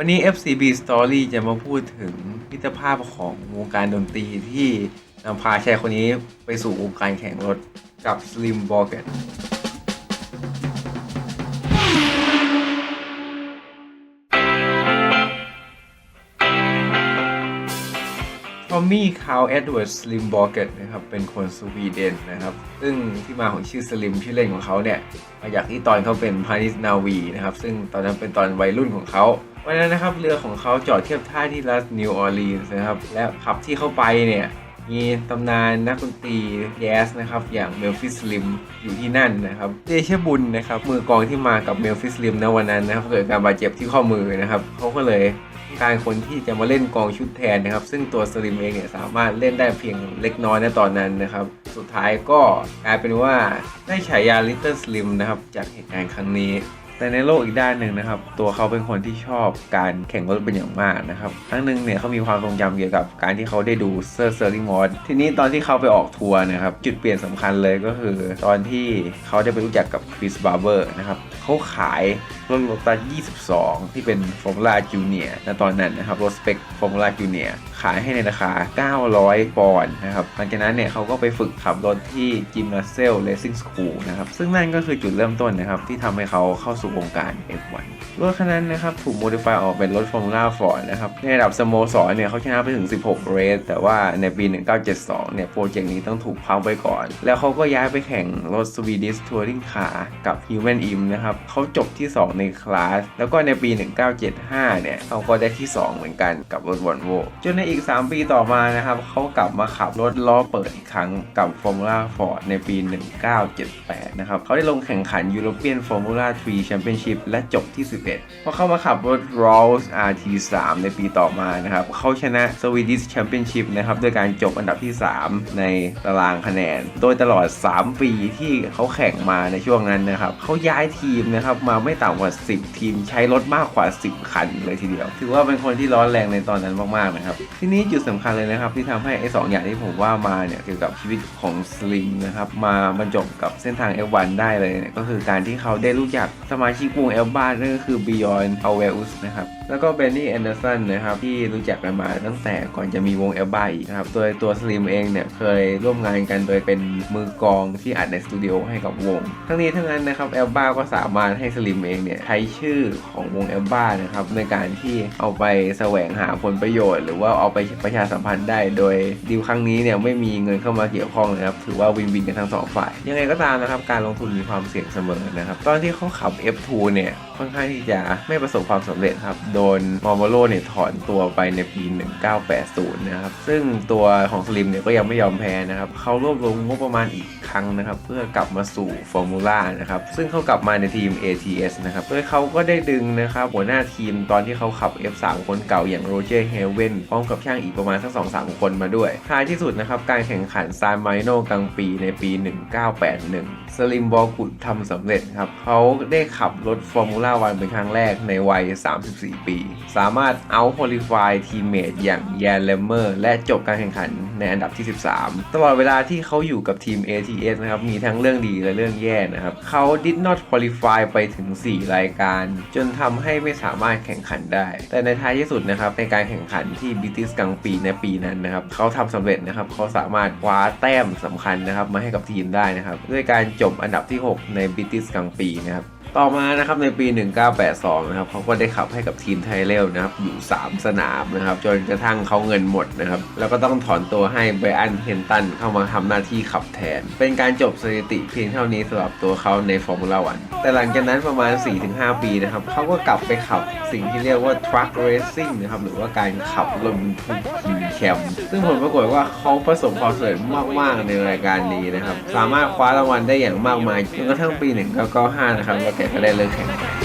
วันนี้ FCB Story จะมาพูดถึงมิตรภาพของวงการดนตรีที่นำพาชายคนนี้ไปสู่วงการแข่งรถกับ Slim b o g e t ทอมมี่คาวเอ็ดเวิร์ดสลิมบอร์เกตนะครับ เป็นคนสวีเดนนะครับ ซึ่งที่มาของชื่อสลิมชื่อเล่นของเขาเนี่ย มาจากที่ตอนเขาเป็นพาณิชนาวีนะครับ ซึ่งตอนนั้นเป็นตอนวัยรุ่นของเขา วันนั้นนะครับเรือของเขาจอดเทียบท่าที่รัฐนิวออร์ลีนส์นะครับ และขับที่เข้าไปเนี่ยมีตำนานนักดนตรีแยสนะครับ อย่างเมลฟิสลิมอยู่ที่นั่นนะครับเดชบุญนะครับมือกองที่มากับเมลฟิสลิมในวันนั้นนะครับเกิดการบาดเจ็บที่ข้อมือนะครับเขาก็เลยการคนที่จะมาเล่นกองชุดแทนนะครับ ซึ่งตัวสลิมเองเนี่ยสามารถเล่นได้เพียงเล็กน้อยในตอนนั้นนะครับ สุดท้ายก็กลายเป็นว่าได้ฉายา Little Slim นะครับจากเหตุการณ์ครั้งนี้ แต่ในโลกอีกด้านหนึ่งนะครับ ตัวเขาเป็นคนที่ชอบการแข่งรถเป็นอย่างมากนะครับครั้งหนึ่งเนี่ยเขามีความทรงจำเกี่ยวกับการที่เขาได้ดูเซอร์เซอร์ลิมอสทีนี้ตอนที่เขาไปออกทัวร์นะครับจุดเปลี่ยนสำคัญเลยก็คือ ตอนที่เขาได้ไปรู้จักกับคริสบาร์เบอร์นะครับเขาขายรถโรตัส22 ที่เป็นฟอร์มูล่าจูเนียในตอนนั้นนะครับรถสเปคฟอร์มูล่าจูเนียขายให้ในราคา 900 ปอนด์นะครับหลังจากนั้นเนี่ยเขาก็ไปฝึกขับรถที่จิมนาเซลเลสซิ่งสคูลนะครับซึ่งนั่นก็คือจุดเริ่มต้นนะครับที่ทำให้เขาเข้าสู่วงการ F1 รถคันนั้นนะครับถูกโมดิฟายออกเป็นรถฟอร์มูล่าฟอร์ดนะครับในระดับสโมสรเนี่ยเขาชนะไปถึง 16 เรสแต่ว่าในปี 1972 เนี่ยโปรเจกต์นี้ต้องถูกพังไปก่อน แล้วเขาก็ย้ายไปแข่งรถ Swedish Touring Car กับ Human Im นะครับเขาจบที่ 2 ในคลาส แล้วก็ในปี 1975 เนี่ยเขาก็ได้ที่ 2 เหมือนกันกับรถวอลโวจนในอีก 3 ปีต่อมานะครับเขากลับมาขับรถล้อเปิดอีกครั้งกับ Formula Ford ในปี 1978 นะครับเขาได้ลงแข่งขัน European Formula 3 Championship และจบที่ 11พอเข้ามาขับรถ Rolls RT3 ในปีต่อมานะครับเขาชนะ Swedish Championship นะครับด้วยการจบอันดับที่ 3 ในตารางคะแนน โดยตลอด 3 ปีที่เขาแข่งมาในช่วงนั้นนะครับเขาย้ายทีมนะครับมาไม่ต่ำกว่า 10 ทีม ใช้รถมากกว่า 10 คันเลยทีเดียว ถือว่าเป็นคนที่ร้อนแรงในตอนนั้นมากๆนะครับทีนี้จุดสำคัญเลยนะครับ ที่ทำให้ไอ้สองอย่างที่ผมว่ามาเนี่ยเกี่ยวกับชีวิตของสลิงนะครับมาบรรจบกับเส้นทาง F1 ได้เลยเนี่ยก็คือการที่เขาได้รู้จักสมาชิกวง F บ้านนั่นก็คือ Beyond a w e l s นะครับ แล้วก็เบนนี่แอนเดอร์สันนะครับที่รู้จักกันมาตั้งแต่ก่อนจะมีวง F บ้าอีกนะครับโดยตัวสลิมเองเนี่ยเคยร่วมงานกันโดยเป็นมือกองที่อัดในสตูดิโอให้กับวง ทั้งนี้ทั้งนั้นนะครับ F บ้าก็สามารถให้สลิมเองเนี่ยใช้ชื่อของวง F บ้านะครับในการที่เอาไปแสวงหาผลประโยชน์ หรือว่าเอาไปประชาสัมพันธ์ได้ โดยดีลครั้งนี้เนี่ยไม่มีเงินเข้ามาเกี่ยวข้องนะครับถือว่าวินวินกันทั้งสองฝ่าย ยังไงก็ตามนะครับการลงทุนมีความเสี่ยงเสมอนะครับตอนที่เขาขับ F2 เนี่ยค่อนข้างที่จะไม่ประสบความสำเร็จครับโโดนมอร์โมโลเนี่ยถอนตัวไปในปี 1980 นะครับ ซึ่งตัวของสลิมเนี่ยก็ยังไม่ยอมแพ้นะครับ เขารวบรวมงบประมาณอีกครั้งนะครับ เพื่อกลับมาสู่ฟอร์มูล่านะครับ ซึ่งเขากลับมาในทีม ATS นะครับ โดยเขาก็ได้ดึงนะครับ หัวหน้าทีมตอนที่เขาขับ F3 คนเก่าอย่างโรเจอร์เฮเวนพร้อมกับช่างอีกประมาณสัก2-3 คนมาด้วย ท้ายที่สุดนะครับ การแข่งขันซานมาริโนกลางปีในปี 1981 สลิมบอกุดทำสำเร็จครับ เขาได้ขับรถฟอร์มูล่าวันเป็นครั้งแรกในวัย 34ปี สามารถเอาค u ลิฟายทีมเมทอย่างแยนเลมเมอร์และจบการแข่งขันในอันดับที่ 13 ตลอดเวลาที่เขาอยู่กับทีม ATS นะครับ มีทั้งเรื่องดีและเรื่องแย่นะครับ เขา did not qualify ไปถึง 4 รายการ จนทำให้ไม่สามารถแข่งขันได้ แต่ในท้ายที่สุดนะครับ ในการแข่งขันที่บิติสกลางปีในปีนั้นนะครับ เขาทำสำเร็จนะครับ เขาสามารถคว้าแต้มสำคัญนะครับ มาให้กับทีมได้นะครับ ด้วยการจบอันดับที่ 6 ในบิติสกลางปีนะครับ ต่อมานะครับในปี 1982 นะครับเขาก็ได้ขับให้กับทีมไทเรลนะครับอยู่ 3 สนามนะครับ จนกระทั่งเขาเงินหมดนะครับ แล้วก็ต้องถอนตัวให้ไบอันเฮนตันเข้ามาทำหน้าที่ขับแทน เป็นการจบสถิติเพียงเท่านี้สำหรับตัวเขาในฟอร์มูล่าวันแต่หลังจากนั้นประมาณ 4-5 ปีนะครับเขาก็กลับไปขับสิ่งที่เรียกว่า truck racing นะครับ หรือว่าการขับรถบรรทุกทีมแชมป์ซึ่งผลปรากฏว่าเขาประสบความสำเร็จมาก ๆ ในรายการนี้นะครับ สามารถคว้ารางวัลได้อย่างมากมายจนกระทั่งปี 1995 นะครับแล้วแกก็ได้เลิกแข่ง